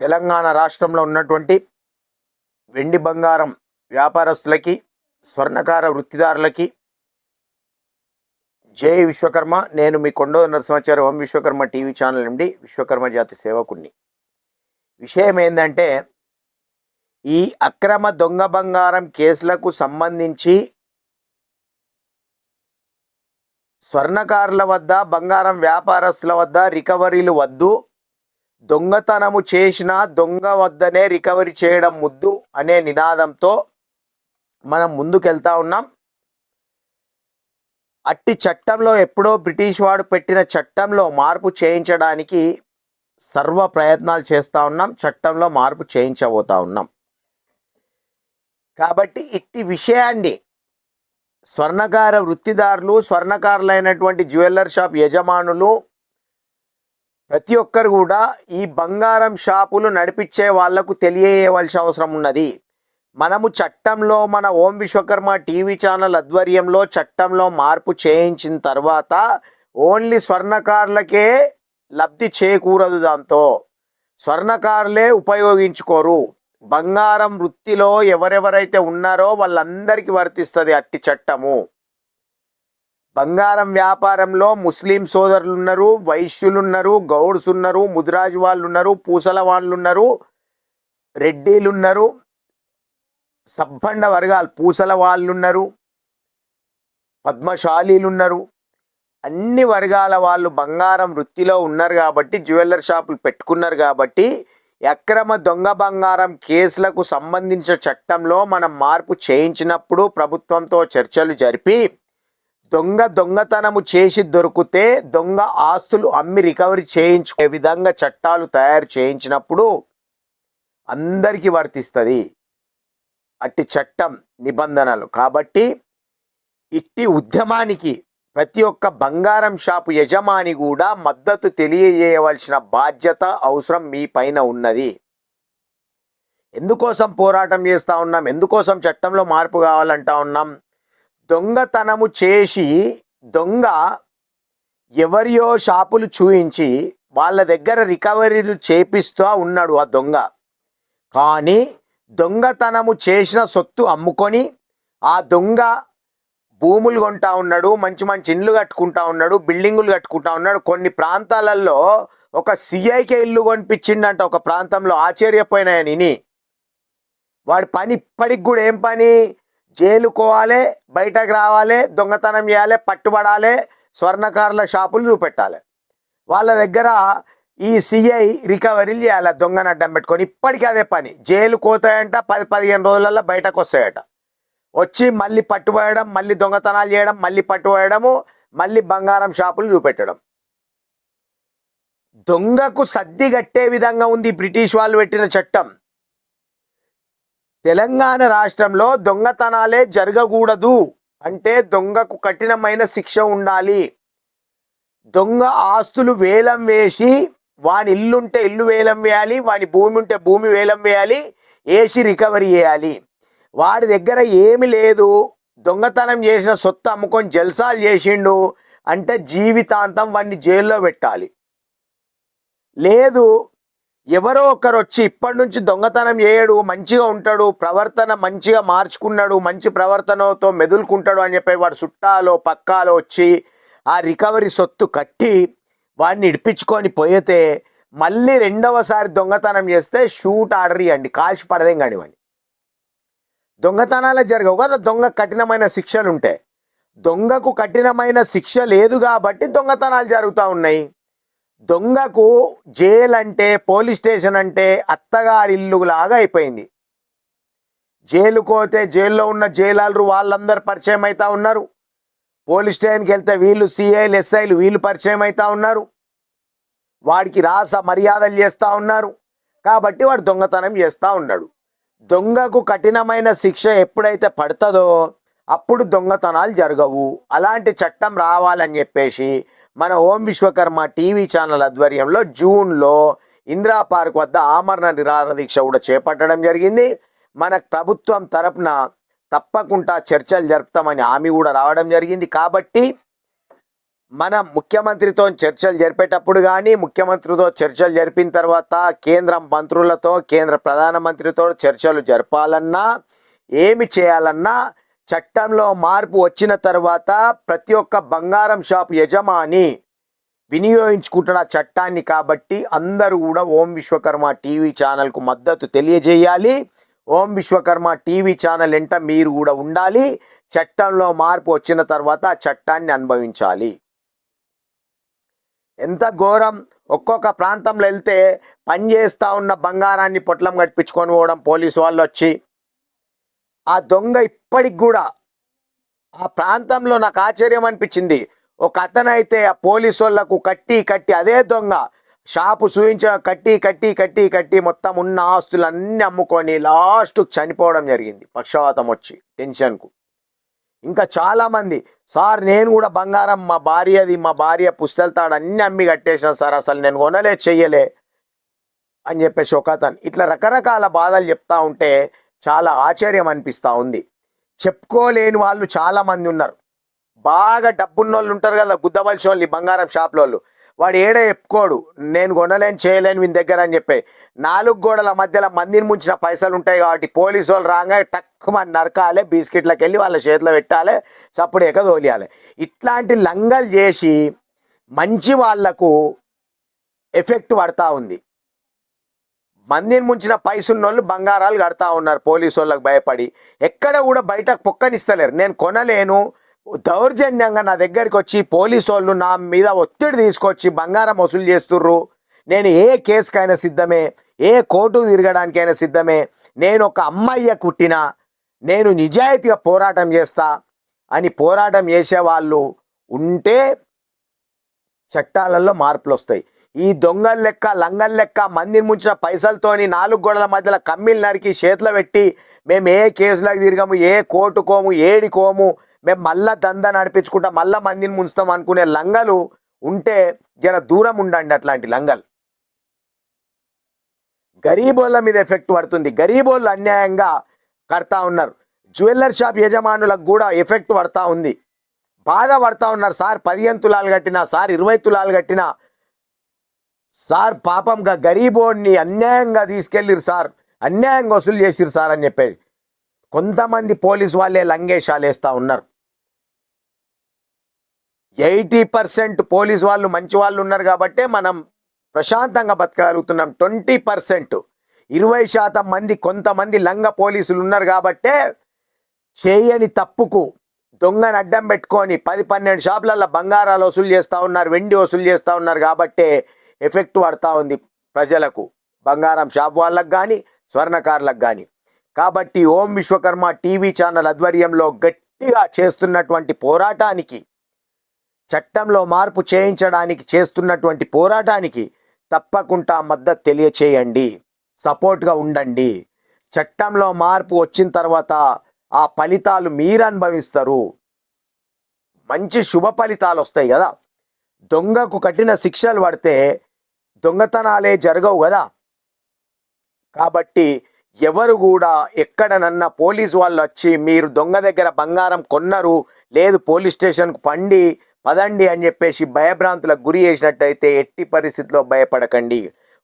తెలంగాణ రాష్ట్రంలో ఉన్నటువంటి వెండి బంగారం వ్యాపారస్తులకి స్వర్ణకార వృత్తిదారులకి జై విశ్వకర్మ. నేను మీ కొండో నరసింహాచార్య ఓం విశ్వకర్మ టీవీ ఛానల్ నుండి విశ్వకర్మ జాతి సేవకుణ్ణి. విషయం ఏంటంటే ఈ అక్రమ దొంగ బంగారం కేసులకు సంబంధించి స్వర్ణకారుల వద్ద బంగారం వ్యాపారస్తుల వద్ద రికవరీలు వద్దు. దొంగతనము చేసిన దొంగ వద్దనే రికవరీ చేయడం ముద్దు అనే నినాదంతో మనం ముందుకెళ్తా ఉన్నాం. అట్టి చట్టంలో ఎప్పుడో బ్రిటిష్ వాడు పెట్టిన చట్టంలో మార్పు చేయించడానికి సర్వ ప్రయత్నాలు చేస్తూ ఉన్నాం చట్టంలో మార్పు చేయించబోతా ఉన్నాం. కాబట్టి ఇట్టి విషయాన్ని స్వర్ణకార వృత్తిదారులు స్వర్ణకారులైనటువంటి జ్యువెల్లర్ షాప్ యజమానులు ప్రతి ఒక్కరు కూడా ఈ బంగారం షాపులు నడిపించే వాళ్ళకు తెలియవలసిన అవసరం ఉన్నది. మనము చట్టంలో మన ఓం విశ్వకర్మ టీవీ ఛానల్ ఆధ్వర్యంలో చట్టంలో మార్పు చేయించిన తర్వాత ఓన్లీ స్వర్ణకారులకే లబ్ధి చేకూరదు దాంతో. స్వర్ణకారులే ఉపయోగించుకోరు. బంగారం వృత్తిలో ఎవరెవరైతే ఉన్నారో వాళ్ళందరికీ వర్తిస్తుంది అట్టి చట్టము. బంగారం వ్యాపారంలో ముస్లిం సోదరులు ఉన్నారు వైశ్యులు ఉన్నారు గౌడ్స్ ఉన్నారు ముదిరాజు వాళ్ళు ఉన్నారు పూసల వాళ్ళు ఉన్నారు రెడ్డీలు ఉన్నారు సబ్బండ వర్గాలు పూసల వాళ్ళు ఉన్నారు పద్మశాలీలు ఉన్నారు అన్ని వర్గాల వాళ్ళు బంగారం వృత్తిలో ఉన్నారు కాబట్టి జ్యువెలర్ షాపులు పెట్టుకున్నారు కాబట్టి అక్రమ దొంగ బంగారం కేసులకు సంబంధించిన చట్టంలో మనం మార్పు చేయించినప్పుడు ప్రభుత్వంతో చర్చలు జరిపి దొంగ దొంగతనము చేసి దొరికితే దొంగ ఆస్తులు అమ్మి రికవరీ చేయించుకునే విధంగా చట్టాలు తయారు చేయించినప్పుడు అందరికీ వర్తిస్తుంది. అట్టి చట్టం నిబంధనలు. కాబట్టి ఇట్టి ఉద్యమానికి ప్రతి ఒక్క బంగారం షాపు యజమాని కూడా మద్దతు తెలియజేయవలసిన బాధ్యత అవసరం మీ పైన ఉన్నది. ఎందుకోసం పోరాటం చేస్తూ ఉన్నాం? ఎందుకోసం చట్టంలో మార్పు కావాలంటా ఉన్నాం? దొంగతనము చేసి దొంగ ఎవరియో షాపులు చూయించి వాళ్ళ దగ్గర రికవరీలు చేపిస్తూ ఉన్నాడు ఆ దొంగ. కానీ దొంగతనము చేసిన సొత్తు అమ్ముకొని ఆ దొంగ భూములు కొంటా ఉన్నాడు మంచి మంచి ఇండ్లు కట్టుకుంటా ఉన్నాడు బిల్డింగులు కట్టుకుంటా ఉన్నాడు. కొన్ని ప్రాంతాలలో ఒక సిఐకే ఇల్లు కొనిపించిండంట ఒక ప్రాంతంలో ఆశ్చర్యపోయినాయని. వాడి పని ఇప్పటికి కూడా ఏం పని? జైలుకోవాలి బయటకు రావాలి దొంగతనం చేయాలి పట్టుబడాలి స్వర్ణకారుల షాపులు చూపెట్టాలి. వాళ్ళ దగ్గర ఈ సిఐ రికవరీలు చేయాలి దొంగను అడ్డం పెట్టుకొని. ఇప్పటికీ అదే పని. జైలు కోతాయంట పది పదిహేను రోజులలో బయటకు వస్తాయట. వచ్చి మళ్ళీ పట్టుబడడం మళ్ళీ దొంగతనాలు చేయడం మళ్ళీ పట్టుబడము మళ్ళీ బంగారం షాపులు చూపెట్టడం. దొంగకు సర్ది కట్టే విధంగా ఉంది బ్రిటిష్ వాళ్ళు పెట్టిన చట్టం. తెలంగాణ రాష్ట్రంలో దొంగతనాలే జరగకూడదు అంటే దొంగకు కఠినమైన శిక్ష ఉండాలి. దొంగ ఆస్తులు వేలం వేసి వాని ఇల్లుంటే ఇల్లు వేలం వేయాలి వాని భూమి ఉంటే భూమి వేలం వేయాలి వేసి రికవరీ చేయాలి. వాడి దగ్గర ఏమి లేదు. దొంగతనం చేసిన సొత్తు అమ్ముకొని జల్సాలు చేసిండు అంటే జీవితాంతం వాడిని జైల్లో పెట్టాలి. లేదు ఎవరో ఒకరు వచ్చి ఇప్పటి నుంచి దొంగతనం చేయడు మంచిగా ఉంటాడు ప్రవర్తన మంచిగా మార్చుకున్నాడు మంచి ప్రవర్తనతో మెదులుకుంటాడు అని చెప్పి వాడు చుట్టాలో పక్కాలో వచ్చి ఆ రికవరీ సొత్తు కట్టి వాడిని ఇడిపించుకొని పోయితే మళ్ళీ రెండవసారి దొంగతనం చేస్తే షూట్ ఆర్డర్ ఇవ్వండి కాల్చి పడదేం కానివ్వండి. దొంగతనాలే జరగవు కదా దొంగ కఠినమైన శిక్షలు ఉంటాయి దొంగకు కఠినమైన శిక్ష లేదు కాబట్టి దొంగతనాలు జరుగుతూ ఉన్నాయి. దొంగకు జైలు అంటే పోలీస్ స్టేషన్ అంటే అత్తగారిల్లు లాగా అయిపోయింది. జైలు పోతే జైల్లో ఉన్న జైలాలు వాళ్ళందరూ పరిచయం అవుతా ఉన్నారు. పోలీస్ స్టేషన్కి వెళ్తే వీళ్ళు సిఐలు ఎస్ఐలు వీళ్ళు పరిచయం అవుతా ఉన్నారు. వాడికి రాస మర్యాదలు చేస్తూ ఉన్నారు. కాబట్టి వాడు దొంగతనం చేస్తూ ఉన్నాడు. దొంగకు కఠినమైన శిక్ష ఎప్పుడైతే పడుతుందో అప్పుడు దొంగతనాలు జరగవు. అలాంటి చట్టం రావాలని చెప్పేసి మన ఓం విశ్వకర్మ టీవీ ఛానల్ ఆధ్వర్యంలో జూన్లో ఇందిరా పార్క్ వద్ద ఆమరణ నిరాహార దీక్ష కూడా చేపట్టడం జరిగింది. మన ప్రభుత్వం తరపున తప్పకుండా చర్చలు జరుపుతామని హామీ కూడా రావడం జరిగింది. కాబట్టి మనం ముఖ్యమంత్రితో చర్చలు జరిపేటప్పుడు కానీ ముఖ్యమంత్రితో చర్చలు జరిపిన తర్వాత కేంద్ర మంత్రులతో కేంద్ర ప్రధానమంత్రితో చర్చలు జరపాలన్నా ఏమి చేయాలన్నా చట్టంలో మార్పు వచ్చిన తర్వాత ప్రతి ఒక్క బంగారం షాప్ యజమాని వినియోగించుకుంటున్న చట్టాన్ని కాబట్టి అందరూ కూడా ఓం విశ్వకర్మ టీవీ ఛానల్కు మద్దతు తెలియజేయాలి. ఓం విశ్వకర్మ టీవీ ఛానల్ ఎంట మీరు కూడా ఉండాలి. చట్టంలో మార్పు వచ్చిన తర్వాత ఆ చట్టాన్ని అనుభవించాలి. ఎంత ఘోరం! ఒక్కొక్క ప్రాంతంలో వెళ్తే పని చేస్తా ఉన్న బంగారాన్ని పొట్లం కట్టించుకొని పోవడం పోలీసు వాళ్ళు వచ్చి ఆ దొంగ ఇప్పటికి కూడా ఆ ప్రాంతంలో నాకు ఆశ్చర్యం అనిపించింది. ఒక అతనైతే ఆ పోలీసు వాళ్ళకు కట్టి కట్టి అదే దొంగ షాపు చూయించిన కట్టి కట్టి కట్టి కట్టి మొత్తం ఉన్న ఆస్తులన్నీ అమ్ముకొని లాస్ట్ చనిపోవడం జరిగింది. పక్షవాతం వచ్చి టెన్షన్కు. ఇంకా చాలామంది సార్ నేను కూడా బంగారం మా భార్యది మా భార్య పుస్తెళ్తాడు అన్ని అమ్మి కట్టేసిన సార్ అసలు నేను కొనలే చెయ్యలే అని చెప్పేసి ఒక అతను ఇట్లా రకరకాల బాధలు చెప్తా ఉంటే చాలా ఆశ్చర్యం అనిపిస్తూ ఉంది. చెప్పుకోలేని వాళ్ళు చాలామంది ఉన్నారు. బాగా డబ్బున్న వాళ్ళు ఉంటారు కదా గుద్దవలసి వాళ్ళు బంగారం షాప్లో వాళ్ళు వాడు ఏడ చెప్పుకోడు నేను కొనలేని చేయలేని వీని దగ్గర అని చెప్పి. నాలుగు గోడల మధ్యలో మందిని ముంచిన పైసలు ఉంటాయి కాబట్టి పోలీసు వాళ్ళు రాగా టక్కుమని నరకాలి బిస్కెట్లకు వెళ్ళి వాళ్ళ చేతిలో పెట్టాలి చప్పుడు ఎకదోలియాలి ఇట్లాంటి లంగలు చేసి మంచి వాళ్ళకు ఎఫెక్ట్ పడతా ఉంది. మందిని ముంచిన పైసున్నోళ్ళు బంగారాలు కడతా ఉన్నారు. పోలీసు వాళ్ళకి భయపడి ఎక్కడ కూడా బయటకు పొక్కనిస్తలేరు. నేను కొనలేను. దౌర్జన్యంగా నా దగ్గరికి వచ్చి పోలీసు వాళ్ళు నా మీద ఒత్తిడి తీసుకొచ్చి బంగారం వసూలు చేస్తుర్రు. నేను ఏ కేసుకైనా సిద్ధమే. ఏ కోర్టు తిరగడానికైనా సిద్ధమే. నేను ఒక అమ్మాయి కుట్టినా. నేను నిజాయితీగా పోరాటం చేస్తా అని పోరాటం చేసే వాళ్ళు ఉంటే చట్టాలలో మార్పులు వస్తాయి ఈ దొంగల లెక్క లంగల్ లెక్క మందిని ముంచిన పైసలతోని నాలుగు గోడల మధ్యలో కమ్మీలు నరికి చేతిలో పెట్టి మేము ఏ కేసులకు తిరగము ఏ కోర్టుకోము ఏడికోము మేము మళ్ళా దంద నడిపించుకుంటా మళ్ళా మందిని ముంచుతాం అనుకునే లంగలు ఉంటే జర దూరం ఉండండి అట్లాంటి లంగలు. గరీబోళ్ళ మీద ఎఫెక్ట్ పడుతుంది. గరీబోళ్ళు అన్యాయంగా కడతా ఉన్నారు. జ్యువెల్లర్ షాప్ యజమానులకు కూడా ఎఫెక్ట్ పడతా ఉంది. బాధ పడతా ఉన్నారు. సార్ పదిహేను తులాలు కట్టినా సార్ ఇరవై తులాలు కట్టినా సార్ పాపంగా గరీబోడిని అన్యాయంగా తీసుకెళ్ళిరు సార్. అన్యాయంగా వసూలు చేసిరు సార్ అని చెప్పేది. కొంతమంది పోలీస్ వాళ్ళే లంగేషాలు వేస్తూ ఉన్నారు. ఎయిటీ పర్సెంట్ పోలీస్ వాళ్ళు మంచి వాళ్ళు ఉన్నారు కాబట్టే మనం ప్రశాంతంగా బతకగలుగుతున్నాం. Twenty percent. ఇరవై శాతం మంది కొంతమంది లంగ పోలీసులు ఉన్నారు కాబట్టే చేయని తప్పుకు దొంగని అడ్డం పెట్టుకొని పది పన్నెండు షాపులలో బంగారాలు వసూలు చేస్తూ ఉన్నారు వెండి వసూలు చేస్తూ ఉన్నారు కాబట్టే ఎఫెక్ట్ పడతా ఉంది ప్రజలకు. బంగారం షాప్ వాళ్ళకు కానీ స్వర్ణకారులకు కానీ కాబట్టి ఓం విశ్వకర్మ టీవీ ఛానల్ ఆధ్వర్యంలో గట్టిగా చేస్తున్నటువంటి పోరాటానికి చట్టంలో మార్పు చేయించడానికి చేస్తున్నటువంటి పోరాటానికి తప్పకుండా మద్దతు తెలియచేయండి. సపోర్ట్గా ఉండండి. చట్టంలో మార్పు వచ్చిన తర్వాత ఆ ఫలితాలు మీరు అనుభవిస్తారు. మంచి శుభ ఫలితాలు వస్తాయి కదా. దొంగకు కఠిన శిక్షలు పడితే దొంగతనాలే జరగవు కదా. కాబట్టి ఎవరు కూడా ఎక్కడనన్నా పోలీస్ వాళ్ళు వచ్చి మీరు దొంగ దగ్గర బంగారం కొన్నారు లేదు పోలీస్ స్టేషన్కు పండి పదండి అని చెప్పేసి భయభ్రాంతులకు గురి చేసినట్టయితే ఎట్టి పరిస్థితిలో భయపడకండి.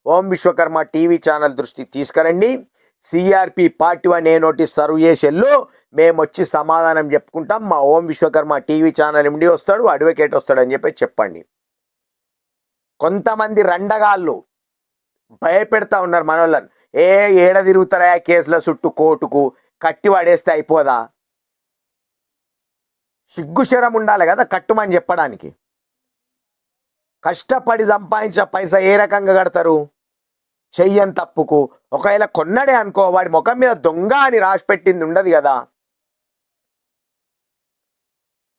ఓం విశ్వకర్మ టీవీ ఛానల్ దృష్టికి తీసుకురండి. CRP party one A notice serve చేసేళ్ళు మేము వచ్చి సమాధానం చెప్పుకుంటాం. మా Om Vishwakarma TV channel MD వస్తాడు అడ్వకేట్ వస్తాడు అని చెప్పి చెప్పండి. కొంతమంది రండగాళ్ళు భయపెడతా ఉన్నారు మనోళ్ళని. ఏ ఏడ తిరుగుతారా కేసుల చుట్టూ కోర్టుకు? కట్టి పడేస్తే అయిపోదా? సిగ్గుశరం ఉండాలి కదా కట్టుమని చెప్పడానికి. కష్టపడి సంపాదించిన పైసా ఏ రకంగా కడతారు? చెయ్యని తప్పుకు. ఒకవేళ కొన్నడే అనుకో వాడి ముఖం మీద దొంగ అని రాసి పెట్టింది ఉండదు కదా.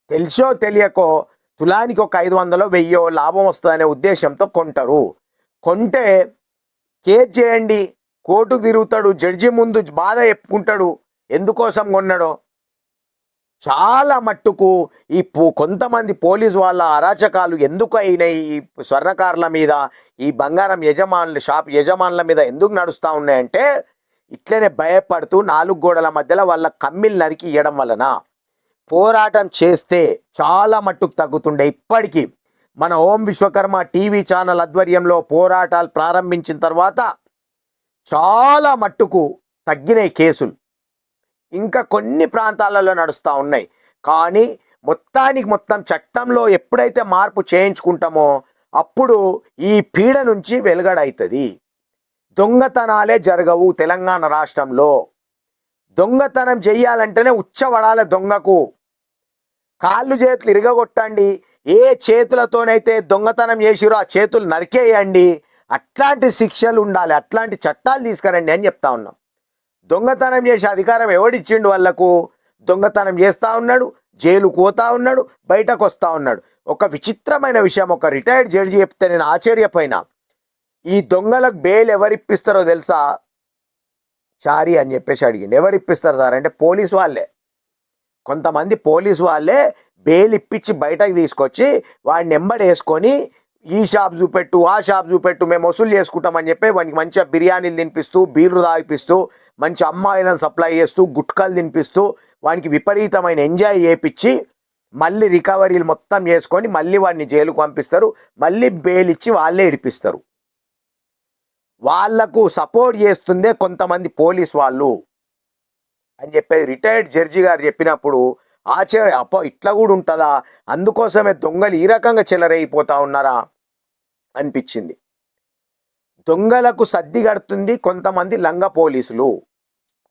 తెలిసో తెలియకో తులానికి ఒక ఐదు వందలో వెయ్యో లాభం వస్తుందనే ఉద్దేశంతో కొంటారు. కొంటే కేజ్ చేయండి కోర్టుకు తిరుగుతాడు జడ్జి ముందు బాధ చెప్పుకుంటాడు ఎందుకోసం కొన్నాడో. చాలా మట్టుకు ఈ పో కొంతమంది పోలీసు వాళ్ళ అరాచకాలు ఎందుకు అయినాయి? ఈ స్వర్ణకారుల మీద ఈ బంగారం యజమానులు షాప్ యజమానుల మీద ఎందుకు నడుస్తూ ఉన్నాయంటే ఇట్లనే భయపడుతూ నాలుగు గోడల మధ్యలో వాళ్ళ కమ్మిలు నరికి ఇవ్వడం వలన. పోరాటం చేస్తే చాలా మట్టుకు తగ్గుతుండే. ఇప్పటికీ మన ఓం విశ్వకర్మ టీవీ ఛానల్ ఆధ్వర్యంలో పోరాటాలు ప్రారంభించిన తర్వాత చాలా మట్టుకు తగ్గినాయి కేసులు. ఇంకా కొన్ని ప్రాంతాలలో నడుస్తూ ఉన్నాయి. కానీ మొత్తానికి మొత్తం చట్టంలో ఎప్పుడైతే మార్పు చేయించుకుంటామో అప్పుడు ఈ పీడ నుంచి వెలుగడవుతుంది దొంగతనాలే జరగవు తెలంగాణ రాష్ట్రంలో. దొంగతనం చెయ్యాలంటేనే ఉచ్చబడాలి దొంగకు. కాళ్ళు చేతులు ఇరగగొట్టండి. ఏ చేతులతోనైతే దొంగతనం చేసిరో ఆ చేతులు నరికేయండి. అట్లాంటి శిక్షలు ఉండాలి. అట్లాంటి చట్టాలు తీసుకురండి అని చెప్తా ఉన్నాం. దొంగతనం చేసే అధికారం ఎవడిచ్చిండు వాళ్ళకు? దొంగతనం చేస్తూ ఉన్నాడు జైలు కోతా ఉన్నాడు బయటకు వస్తూ ఉన్నాడు. ఒక విచిత్రమైన విషయం ఒక రిటైర్డ్ జడ్జి చెప్తే నేను ఆశ్చర్యపోయినా. ఈ దొంగలకు బెయిల్ ఎవరిప్పిస్తారో తెలుసా? చారీ అని చెప్పేసి అడిగింది ఎవరు ఇప్పిస్తారు సార్ అంటే పోలీసు వాళ్ళే. కొంతమంది పోలీసు వాళ్ళే బెయిల్ ఇప్పించి బయటకు తీసుకొచ్చి వాడిని ఎంబడేసుకొని ఈ షాప్ చూపెట్టు ఆ షాప్ చూపెట్టు మేము వసూలు చేసుకుంటామని చెప్పి వానికి మంచిగా బిర్యానీలు తినిపిస్తూ బీర్లు తాగిపిస్తూ మంచి అమ్మాయిలను సప్లై చేస్తూ గుట్కలు తినిపిస్తూ వానికి విపరీతమైన ఎంజాయ్ చేపించి మళ్ళీ రికవరీలు మొత్తం చేసుకొని మళ్ళీ వాడిని జైలుకు పంపిస్తారు. మళ్ళీ బెయిల్ ఇచ్చి వాళ్ళే ఇడిపిస్తారు. వాళ్ళకు సపోర్ట్ చేస్తుందే కొంతమంది పోలీస్ వాళ్ళు. అని చెప్పేది రిటైర్డ్ జడ్జి గారు చెప్పినప్పుడు ఆశ్చర్య అప్ప ఇట్లా కూడా ఉంటుందా? అందుకోసమే దొంగలు ఈ రకంగా చెలరైపోతా ఉన్నారా? అనిపించింది. దొంగలకు సర్ది కడుతుంది కొంతమంది లంగ పోలీసులు.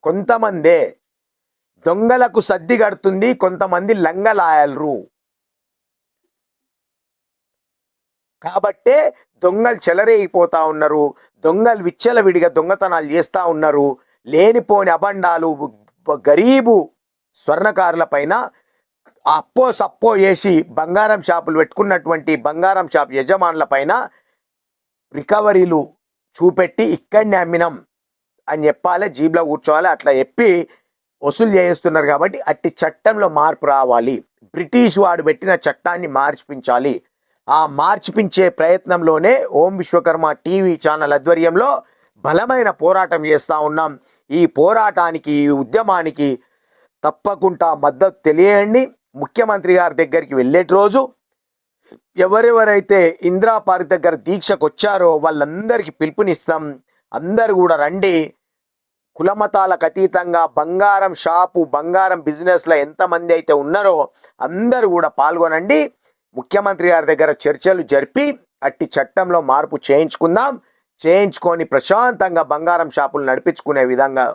కొంతమందే. దొంగలకు సర్ది కడుతుంది కొంతమంది లంగ లాయలరు కాబట్టే దొంగలు చెలరేగిపోతా ఉన్నారు దొంగలు విచ్చలవిడిగా దొంగతనాలు చేస్తూ ఉన్నారు. లేనిపోని అబండాలు గరీబు స్వర్ణకారుల పైన అప్పో సప్పో చేసి బంగారం షాపులు పెట్టుకున్నటువంటి బంగారం షాప్ యజమానుల పైన రికవరీలు చూపెట్టి ఇక్కడనే అమ్మినాం అని చెప్పాలి జీబ్లో కూర్చోవాలి అట్లా చెప్పి వసూలు చేస్తున్నారు కాబట్టి అట్టి చట్టంలో మార్పు రావాలి. బ్రిటిష్ వాడు పెట్టిన చట్టాన్ని మార్చిపించాలి. ఆ మార్చిపించే ప్రయత్నంలోనే ఓం విశ్వకర్మ టీవీ ఛానల్ ఆధ్వర్యంలో బలమైన పోరాటం చేస్తూ ఉన్నాం. ఈ పోరాటానికి ఈ ఉద్యమానికి తప్పకుండా మద్దతు తెలియండి. ముఖ్యమంత్రి గారి దగ్గరికి వెళ్ళేటి రోజు ఎవరెవరైతే ఇందిరా పార్క్ దగ్గర దీక్షకు వచ్చారో వాళ్ళందరికీ పిలుపునిస్తాం. అందరు కూడా రండి. కులమతాలకు అతీతంగా బంగారం షాపు బంగారం బిజినెస్లో ఎంతమంది అయితే ఉన్నారో అందరూ కూడా పాల్గొనండి. ముఖ్యమంత్రి గారి దగ్గర చర్చలు జరిపి అట్టి చట్టంలో మార్పు చేయించుకుందాం చేయించుకొని ప్రశాంతంగా బంగారం షాపులు నడిపించుకునే విధంగా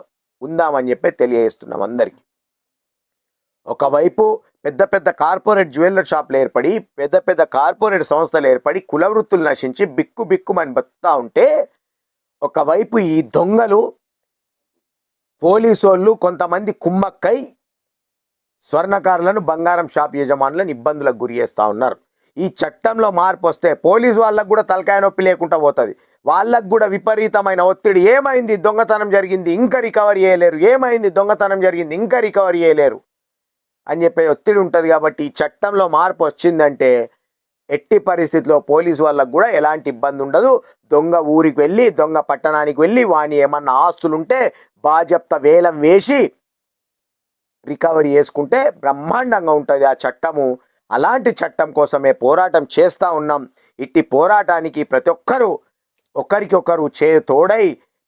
ఉందామని చెప్పి తెలియజేస్తున్నాం అందరికీ. ఒకవైపు పెద్ద పెద్ద కార్పొరేట్ జ్యువెలర్ షాపులు ఏర్పడి పెద్ద పెద్ద కార్పొరేట్ సంస్థలు ఏర్పడి కుల వృత్తులు నశించి బిక్కు బిక్కుమని బతుకుతా ఉంటే ఒకవైపు ఈ దొంగలు పోలీసు వాళ్ళు కొంతమంది కుమ్మక్కై స్వర్ణకారులను బంగారం షాప్ యజమానులను ఇబ్బందులకు గురి చేస్తూ ఉన్నారు. ఈ చట్టంలో మార్పు వస్తే పోలీసు వాళ్ళకు కూడా తలకాయ నొప్పి లేకుండా పోతుంది. వాళ్ళకు కూడా విపరీతమైన ఒత్తిడి. ఏమైంది? దొంగతనం జరిగింది. ఇంకా రికవరీ చేయలేరు. ఏమైంది? దొంగతనం జరిగింది. ఇంకా రికవరీ చేయలేరు. అని చెప్పే ఒత్తిడి ఉంటుంది కాబట్టి ఈ చట్టంలో మార్పు వచ్చిందంటే ఎట్టి పరిస్థితిలో పోలీసు వాళ్ళకు కూడా ఎలాంటి ఇబ్బంది ఉండదు. దొంగ ఊరికి వెళ్ళి దొంగ పట్టణానికి వెళ్ళి వాని ఏమన్నా ఆస్తులుంటే బాజప్త వేలం వేసి రికవరీ చేసుకుంటే బ్రహ్మాండంగా ఉంటుంది ఆ చట్టము. అలాంటి చట్టం కోసమే పోరాటం చేస్తూ ఉన్నాం. ఇట్టి పోరాటానికి ప్రతి ఒక్కరూ ఒకరికొకరు చే తోడై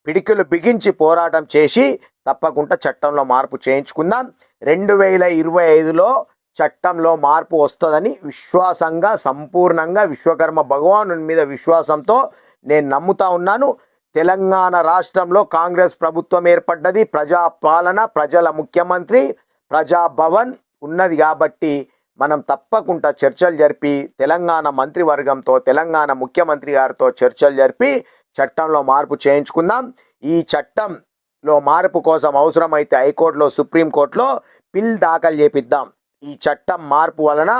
పిడికిలు బిగించి పోరాటం చేసి తప్పకుండా చట్టంలో మార్పు చేయించుకుందాం. రెండు వేల ఇరవై ఐదులో చట్టంలో మార్పు వస్తుందని విశ్వాసంగా సంపూర్ణంగా విశ్వకర్మ భగవాను మీద విశ్వాసంతో నేను నమ్ముతా ఉన్నాను. తెలంగాణ రాష్ట్రంలో కాంగ్రెస్ ప్రభుత్వం ఏర్పడ్డది. ప్రజాపాలన ప్రజల ముఖ్యమంత్రి ప్రజాభవన్ ఉన్నది కాబట్టి మనం తప్పకుండా చర్చలు జరిపి తెలంగాణ మంత్రివర్గంతో తెలంగాణ ముఖ్యమంత్రి గారితో చర్చలు జరిపి చట్టంలో మార్పు చేయించుకుందాం. ఈ చట్టంలో మార్పు కోసం అవసరమైతే హైకోర్టులో సుప్రీంకోర్టులో పిల్ దాఖలు చేపిద్దాం. ఈ చట్టం మార్పు వలన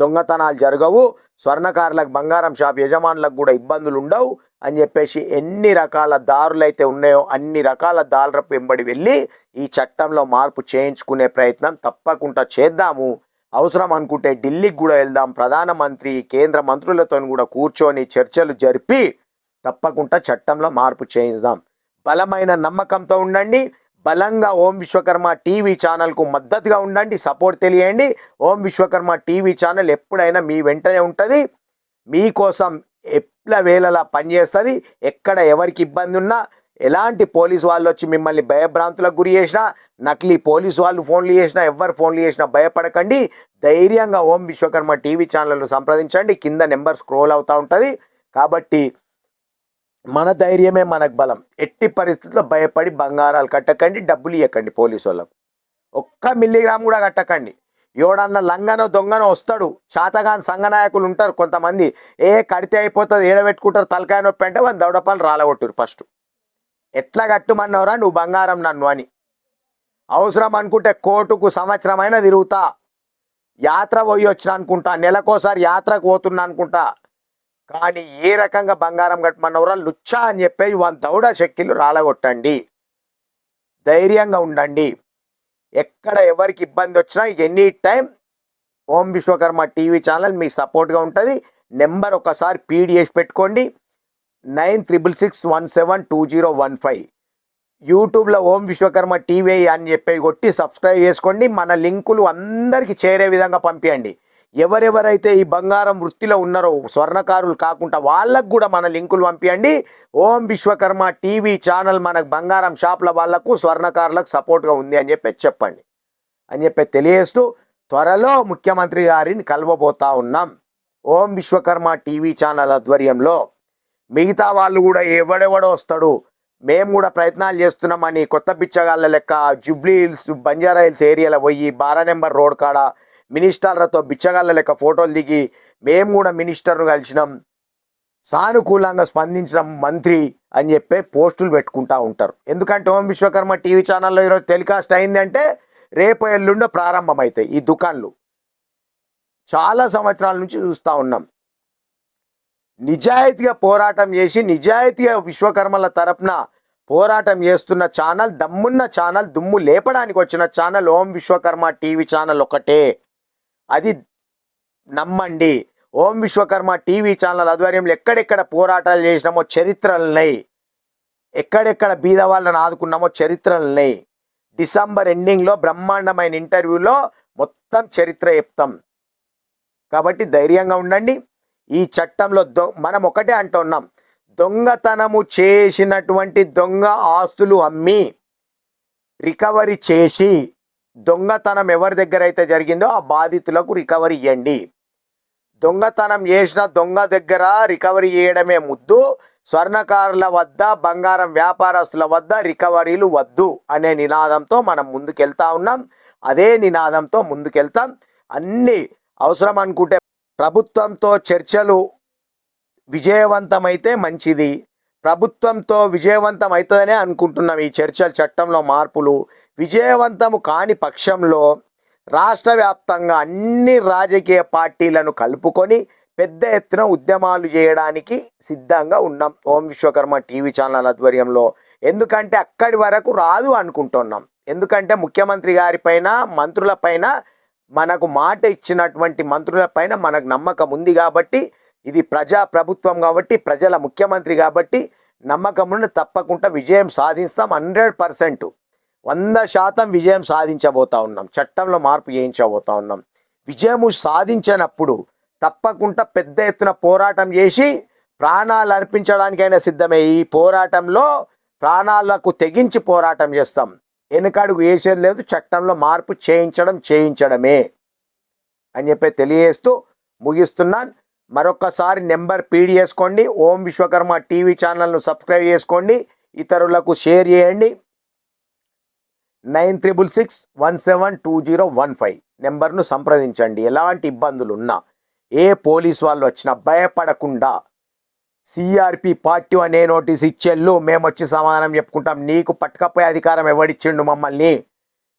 దొంగతనాలు జరగవు స్వర్ణకారులకు బంగారం షాప్ యజమానులకు కూడా ఇబ్బందులు ఉండవు అని చెప్పేసి ఎన్ని రకాల దారులు అయితే ఉన్నాయో అన్ని రకాల దారుల వెంబడి వెళ్ళి ఈ చట్టంలో మార్పు చేయించుకునే ప్రయత్నం తప్పకుండా చేద్దాము. అవసరం అనుకుంటే ఢిల్లీకి కూడా వెళ్దాం ప్రధానమంత్రి కేంద్ర మంత్రులతో కూడా కూర్చొని చర్చలు జరిపి తప్పకుండా చట్టంలో మార్పు చేయిద్దాం. బలమైన నమ్మకంతో ఉండండి. బలంగా ఓం విశ్వకర్మ టీవీ ఛానల్కు మద్దతుగా ఉండండి సపోర్ట్ తెలియండి. ఓం విశ్వకర్మ టీవీ ఛానల్ ఎప్పుడైనా మీ వెంటనే ఉంటుంది. మీకోసం ఎట్ల వేళలా పనిచేస్తుంది ఎక్కడ ఎవరికి ఇబ్బంది ఉన్నా ఎలాంటి పోలీస్ వాళ్ళు వచ్చి మిమ్మల్ని భయభ్రాంతులకు గురి చేసినా నకిలీ పోలీసు వాళ్ళు ఫోన్లు చేసినా ఎవరు ఫోన్లు చేసినా భయపడకండి. ధైర్యంగా ఓం విశ్వకర్మ టీవీ ఛానల్ను సంప్రదించండి. కింద నెంబర్ స్క్రోల్ అవుతూ ఉంటుంది. కాబట్టి మన ధైర్యమే మనకు బలం. ఎట్టి పరిస్థితుల్లో భయపడి బంగారాలు కట్టకండి డబ్బులు ఇవ్వకండి పోలీసు వాళ్ళకు ఒక్క మిల్లీగ్రామ్ కూడా కట్టకండి. ఎవడన్నా లంగనో దొంగనో వస్తాడు శాతగాని సంఘనాయకులు ఉంటారు కొంతమంది. ఏ కడితే అయిపోతుంది ఏడబెట్టుకుంటారు తలకాయ నొప్పి అంటే వాళ్ళు దౌడపాలు రాలగొట్టురు ఫస్ట్. ఎట్లా కట్టుమన్నవరా నువ్వు బంగారం నన్ను అని. అవసరం అనుకుంటే కోర్టుకు సంవత్సరమైనా తిరుగుతా. యాత్ర పోయి వచ్చిన అనుకుంటా నెలకోసారి యాత్రకు పోతున్నా అనుకుంటా. కానీ ఏ రకంగా బంగారం కట్టమన్నవరా? లుచ్చా అని చెప్పేసి వాళ్ళ దౌడ శక్తులు రాలగొట్టండి. ధైర్యంగా ఉండండి. ఎక్కడ ఎవరికి ఇబ్బంది వచ్చినా any time Om Vishwakarma TV channel మీకు సపోర్ట్గా ఉంటుంది. నెంబర్ ఒకసారి పీడ్ చేసి పెట్టుకోండి. Nine triple six one seven two zero one five. యూట్యూబ్లో ఓం విశ్వకర్మ టీవీ అని చెప్పి కొట్టి సబ్స్క్రైబ్ చేసుకోండి. మన లింకులు అందరికీ చేరే విధంగా పంపించండి ఎవరెవరైతే ఈ బంగారం వృత్తిలో ఉన్నారో స్వర్ణకారులు కాకుండా వాళ్ళకు కూడా మన లింకులు పంపించండి ఓం విశ్వకర్మ టీవీ ఛానల్ మనకు బంగారం షాపుల వాళ్ళకు స్వర్ణకారులకు సపోర్ట్గా ఉంది అని చెప్పి చెప్పండి. అని చెప్పి తెలియజేస్తూ త్వరలో ముఖ్యమంత్రి గారిని కలవబోతా ఉన్నాం. ఓం విశ్వకర్మ టీవీ ఛానల్ ఆధ్వర్యంలో మిగతా వాళ్ళు కూడా ఎవడెవడో వస్తాడు మేము కూడా ప్రయత్నాలు చేస్తున్నామని కొత్త పిచ్చగాళ్ళ లెక్క జుబ్లీ హిల్స్ బంజారా హిల్స్ ఏరియాలో పోయి బారా నెంబర్ రోడ్ కాడ మినిస్టర్లతో బిచ్చగాళ్ళ లెక్క ఫోటోలు దిగి మేము కూడా మినిస్టర్ను కలిసినాం. సానుకూలంగా స్పందించిన మంత్రి అని చెప్పే పోస్టులు పెట్టుకుంటూ ఉంటారు. ఎందుకంటే ఓం విశ్వకర్మ టీవీ ఛానల్లో ఈరోజు టెలికాస్ట్ అయిందంటే రేపు ఎల్లుండో ప్రారంభమవుతాయి ఈ దుకాన్లు. చాలా సంవత్సరాల నుంచి చూస్తూ ఉన్నాం. నిజాయితీగా పోరాటం చేసి నిజాయితీగా విశ్వకర్మల తరపున పోరాటం చేస్తున్న ఛానల్ దమ్మున్న ఛానల్ దుమ్ము లేపడానికి వచ్చిన channel Om Vishwakarma TV channel ఒకటే. అది నమ్మండి. ఓం విశ్వకర్మ టీవీ ఛానల్ ఆధ్వర్యంలో ఎక్కడెక్కడ పోరాటాలు చేసినామో చరిత్రలున్నాయి ఎక్కడెక్కడ బీద వాళ్ళని ఆదుకున్నామో చరిత్రలున్నాయి డిసెంబర్ ఎండింగ్లో బ్రహ్మాండమైన ఇంటర్వ్యూలో మొత్తం చరిత్ర చెప్తాం. కాబట్టి ధైర్యంగా ఉండండి. ఈ చట్టంలో దొ మనం ఒకటే అంటున్నాం దొంగతనము చేసినటువంటి దొంగ ఆస్తులు అమ్మి రికవరీ చేసి దొంగతనం ఎవరి దగ్గర అయితే జరిగిందో ఆ బాధితులకు రికవరీ ఇవ్వండి దొంగతనం చేసిన దొంగ దగ్గర రికవరీ చేయడమే ముద్దు. స్వర్ణకారుల వద్ద బంగారం వ్యాపారస్తుల వద్ద రికవరీలు వద్దు అనే నినాదంతో మనం ముందుకెళ్తా ఉన్నాం. అదే నినాదంతో ముందుకెళ్తాం. అన్ని అవసరం అనుకుంటే ప్రభుత్వంతో చర్చలు విజయవంతమైతే మంచిది. ప్రభుత్వంతో విజయవంతం అవుతుందనే అనుకుంటున్నాం ఈ చర్చలు చట్టంలో మార్పులు. విజయవంతము కాని పక్షంలో రాష్ట్ర వ్యాప్తంగా అన్ని రాజకీయ పార్టీలను కలుపుకొని పెద్ద ఎత్తున ఉద్యమాలు చేయడానికి సిద్ధంగా ఉన్నాం ఓం విశ్వకర్మ టీవీ ఛానల్ ఆధ్వర్యంలో. ఎందుకంటే అక్కడి వరకు రాదు అనుకుంటున్నాం. ఎందుకంటే ముఖ్యమంత్రి గారిపైన మంత్రులపైన మనకు మాట ఇచ్చినటువంటి మంత్రులపైన మనకు నమ్మకం ఉంది కాబట్టి ఇది ప్రజా ప్రభుత్వం కాబట్టి ప్రజల ముఖ్యమంత్రి కాబట్టి నమ్మకమును తప్పకుండా విజయం సాధిస్తాం హండ్రెడ్ పర్సెంట్. వంద శాతం విజయం సాధించబోతా ఉన్నాం. చట్టంలో మార్పు చేయించబోతా ఉన్నాం. విజయము సాధించినప్పుడు తప్పకుండా పెద్ద ఎత్తున పోరాటం చేసి ప్రాణాలు అర్పించడానికైనా సిద్ధమే. ఈ పోరాటంలో ప్రాణాలకు తెగించి పోరాటం చేస్తాం. వెనుకడుగు వేసేది లేదు. చట్టంలో మార్పు చేయించడం చేయించడమే అని చెప్పి తెలియజేస్తూ ముగిస్తున్నాను. మరొకసారి నెంబర్ పీడ్ చేసుకోండి. ఓం విశ్వకర్మ టీవీ ఛానల్ను సబ్స్క్రైబ్ చేసుకోండి. ఇతరులకు షేర్ చేయండి. Nine triple six one seven two zero one five. నెంబర్ను సంప్రదించండి. ఎలాంటి ఇబ్బందులు ఉన్నా ఏ పోలీస్ వాళ్ళు వచ్చినా భయపడకుండా సిఆర్పి పార్టీ అనే నోటీస్ ఇచ్చేళ్ళు మేము వచ్చి సమాధానం చెప్పుకుంటాం. నీకు పట్టుకపోయే అధికారం ఎవడిచ్చిండు మమ్మల్ని?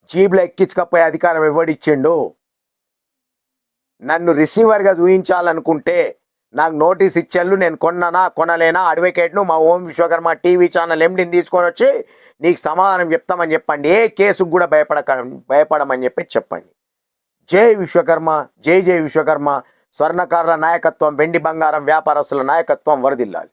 జీబ్లో ఎక్కించకపోయే అధికారం ఎవడిచ్చిండు? నన్ను రిసీవర్గా చూయించాలనుకుంటే నాకు నోటీస్ ఇచ్చేళ్ళు నేను కొన్నానా కొనలేనా? అడ్వకేట్ను మా ఓం విశ్వకర్మ టీవీ ఛానల్ ఎండిని తీసుకొని వచ్చి నీకు సమాధానం చెప్తామని చెప్పండి. ఏ కేసుకు కూడా భయపడక భయపడమని చెప్పి చెప్పండి. జై విశ్వకర్మ జై జై విశ్వకర్మ. స్వర్ణకారుల నాయకత్వం వెండి బంగారం వ్యాపారస్తుల నాయకత్వం వరదిల్లాలి.